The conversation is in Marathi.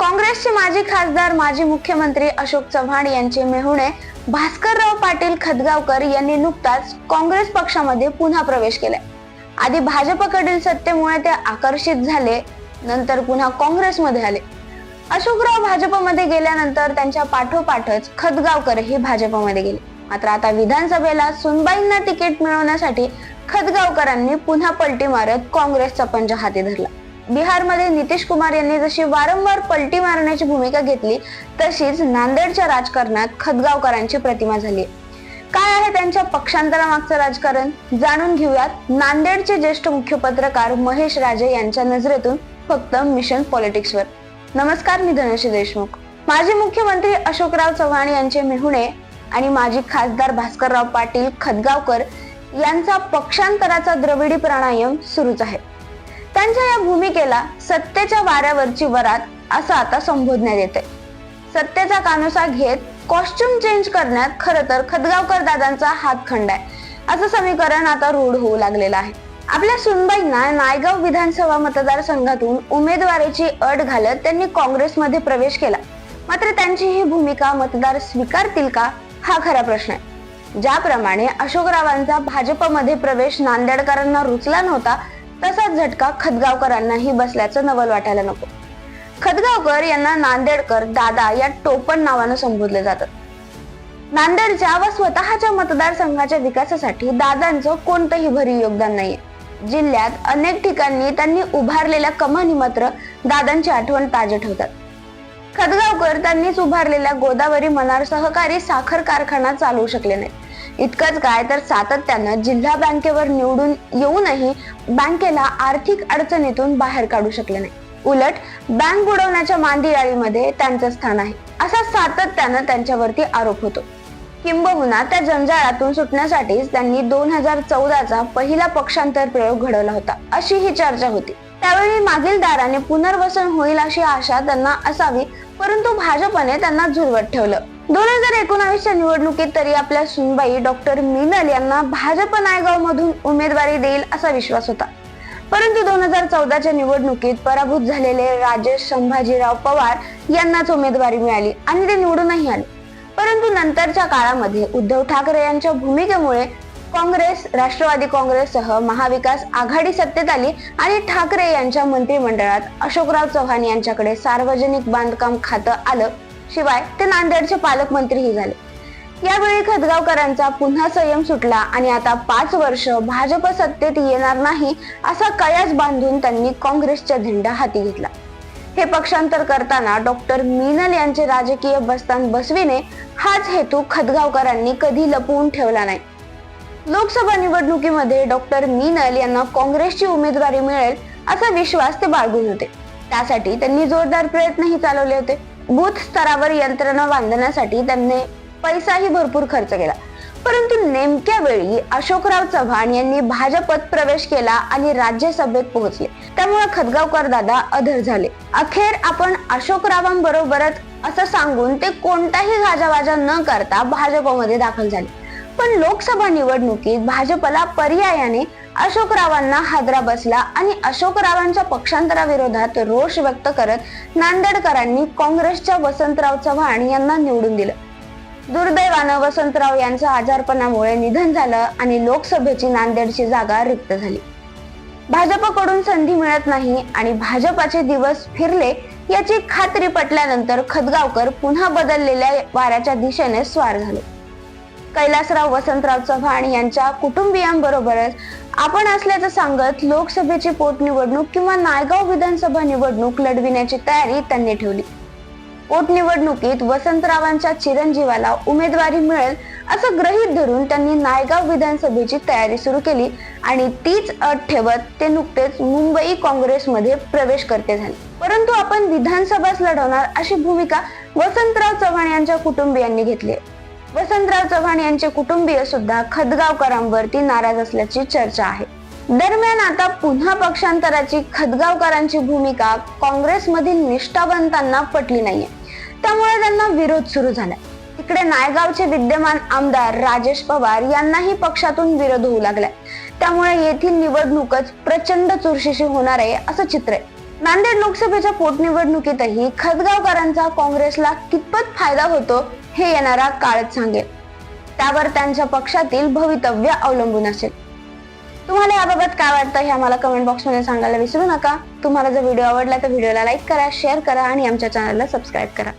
काँग्रेसचे माजी खासदार माजी मुख्यमंत्री अशोक चव्हाण यांचे मेहुणे भास्करराव पाटील खदगावकर यांनी नुकताच काँग्रेस पक्षामध्ये पुन्हा प्रवेश केलाय आधी भाजपकडील सत्तेमुळे ते आकर्षित झाले नंतर पुन्हा काँग्रेसमध्ये आले. अशोकराव भाजपमध्ये गेल्यानंतर त्यांच्या पाठोपाठच खदगावकर हे भाजपमध्ये गेले. मात्र आता विधानसभेला सुनबाईंना तिकीट मिळवण्यासाठी खदगावकरांनी पुन्हा पलटी मारत काँग्रेसचा पंजा हाती धरला. बिहारमध्ये नितीश कुमार यांनी जशी वारंवार पलटी मारण्याची भूमिका घेतली तशीच नांदेडच्या राजकारणात खदगावकरांची प्रतिमा झाली. काय आहे त्यांच्या पक्षांतरामागचं राजकारण? जाणून घेऊयात नांदेडचे ज्येष्ठ मुख्य पत्रकार महेश राजे यांच्या नजरेतून फक्त मिशन पॉलिटिक्सवर. नमस्कार मी धनश्री देशमुख. माजी मुख्यमंत्री अशोकराव चव्हाण यांचे मेहुणे आणि माजी खासदार भास्करराव पाटील खदगावकर यांचा पक्षांतराचा द्रविडी प्राणायाम सुरूच आहे. त्यांच्या या भूमिकेला सत्तेच्या वाऱ्यावरची वरात असं आता संबोधण्यात येते सत्तेचा कानुसा घेत कॉस्ट्युम चेंज करण्यात खर तर खदगावकर दादांचा हातखंड आहे. असं समीकरण आता रूढ होऊ लागलेलं आहे. आपल्या सुनबाईंना नायगाव विधानसभा मतदारसंघातून उमेदवारीची अट घालत त्यांनी काँग्रेसमध्ये प्रवेश केला. मात्र त्यांची ही भूमिका मतदार स्वीकारतील का? हा खरा प्रश्न आहे. ज्याप्रमाणे अशोकरावांचा भाजपमध्ये प्रवेश नांदेडकरांना रुचला नव्हता तसाच झटका खदगावकरांनाही बसल्याचं नवल वाटायला नको. खदगावकर यांना नांदेडकर दादा या टोपण नावानं संबोधले जातात नांदेडच्या व स्वतःच्या मतदारसंघाच्या विकासासाठी दादांचं कोणतंही भरीव योगदान नाहीये. जिल्ह्यात अनेक ठिकाणी त्यांनी उभारलेल्या कमानी मात्र दादांची आठवण ताजे ठेवतात. खदगावकर त्यांनीच उभारलेल्या गोदावरी मनार सहकारी साखर कारखाना चालवू शकले नाही इतकंच काय तर सातत्यानं जिल्हा बँकेवर निवडून येऊनही बँकेला आर्थिक अडचणीतून बाहेर काढू शकले नाही. उलट बँक बुडवण्याच्या मांदियाळीमध्ये त्यांचं स्थान आहे. असा सातत्यानं त्यांच्यावरती आरोप होतो. किंबहुना त्या जंजाळातून सुटण्यासाठीच त्यांनी दोन हजार चौदाचा पहिला पक्षांतर प्रयोग घडवला होता अशी ही चर्चा होती. त्यावेळी मागील दाराने पुनर्वसन होईल अशी आशा त्यांना असावी परंतु भाजपने त्यांना झुरवत ठेवलं. दोन हजार एकोणावीसच्या निवडणुकीत तरी आपल्या सुनबाई डॉक्टर मिनल यांना भाजप नायगाव मधून उमेदवारी देईल असा विश्वास होता. परंतु दोन हजार चौदाच्या निवडणुकीत पराभूत झालेले राजेश संभाजीराव पवार यांनाच उमेदवारी मिळाली आणि ते निवडूनही आले. परंतु नंतरच्या काळामध्ये उद्धव ठाकरे यांच्या भूमिकेमुळे काँग्रेस राष्ट्रवादी काँग्रेससह महाविकास आघाडी सत्तेत आली आणि ठाकरे यांच्या मंत्रिमंडळात अशोकराव चव्हाण यांच्याकडे सार्वजनिक बांधकाम खातं आलं. शिवाय ते नांदेडचे पालकमंत्रीही झाले. यावेळी खदगावकरांचा पुन्हा संयम सुटला आणि आता पाच वर्ष भाजप सत्तेत येणार नाही असा कयास बांधून त्यांनी काँग्रेसच्या झेंडा हाती घेतला. हे पक्षांतर करताना डॉक्टर मीनल यांचे राजकीय बस्तान बसविणे हाच हेतू खदगावकरांनी कधी लपवून ठेवला नाही. लोकसभा निवडणुकीमध्ये डॉक्टर मीनल यांना काँग्रेसची उमेदवारी मिळेल असा विश्वास ते बाळगून होते. त्यासाठी त्यांनी जोरदार प्रयत्नही चालवले होते. बूथ स्तरावर यंत्रणा बांधण्यासाठी त्यांनी पैसाही भरपूर खर्च केला. परंतु नेमक्या वेळी अशोकराव चव्हाण यांनी भाजपत प्रवेश केला आणि राज्यसभेत पोहोचले. त्यामुळे खदगावकर दादा अधर झाले. अखेर आपण अशोकरावांबरोबरच असं सांगून ते कोणताही गाजावाजा न करता भाजपमध्ये दाखल झाले. पण लोकसभा निवडणुकीत भाजपला पर्यायाने अशोकरावांना हादरा बसला आणि अशोकरावांच्या पक्षांतराविरोधात रोष व्यक्त करत नांदेडकरांनी काँग्रेसच्या वसंतराव चव्हाण यांना निवडून दिलं. दुर्दैवानं वसंतराव यांचं आजारपणामुळे निधन झालं आणि लोकसभेची नांदेडची जागा रिक्त झाली. भाजपकडून संधी मिळत नाही आणि भाजपाचे दिवस फिरले याची खात्री पटल्यानंतर खदगावकर पुन्हा बदललेल्या वाऱ्याच्या दिशेने स्वार झाले. कैलासराव वसंतराव चव्हाण यांच्या कुटुंबियांबरोबरच आपण असल्याचं सांगत लोकसभेची पोटनिवडणूक किंवा नायगाव विधानसभा निवडणूक लढविण्याची तयारी त्यांनी ठेवली. पोटनिवडणुकीत वसंतरावांच्या चिरंजीवाला उमेदवारी मिळेल असं ग्रहीत धरून त्यांनी नायगाव विधानसभेची तयारी सुरू केली आणि तीच अट ठेवत ते नुकतेच मुंबई काँग्रेसमध्ये प्रवेश करते झाले. परंतु आपण विधानसभाच लढवणार अशी भूमिका वसंतराव चव्हाण यांच्या कुटुंबियांनी घेतली वसंतराव चव्हाण यांचे कुटुंबीय सुद्धा खदगावकरांवरती नाराज असल्याची चर्चा आहे. दरम्यान आता पुन्हा पक्षांतराची खदगावकरांची भूमिका काँग्रेसमधील निष्ठावंतांना पटली नाहीये. त्यामुळे त्यांना विरोध सुरू झाला इकडे नायगावचे विद्यमान आमदार राजेश पवार यांनाही पक्षातून विरोध होऊ लागलाय. त्यामुळे येथील निवडणूकच प्रचंड चुरशीशी होणार आहे असं चित्र आहे. नांदेड लोकसभेच्या पोटनिवडणुकीतही खदगावकरांचा काँग्रेसला कितपत फायदा होतो हे येणारा काळच सांगेल. त्यावर त्यांच्या पक्षातील भवितव्य अवलंबून असेल. तुम्हाला याबाबत काय वाटतं हे आम्हाला कमेंट बॉक्समध्ये सांगायला विसरू नका. तुम्हाला जर व्हिडिओ आवडला तर व्हिडिओला लाईक करा शेअर करा आणि आमच्या चॅनलला सबस्क्राईब करा.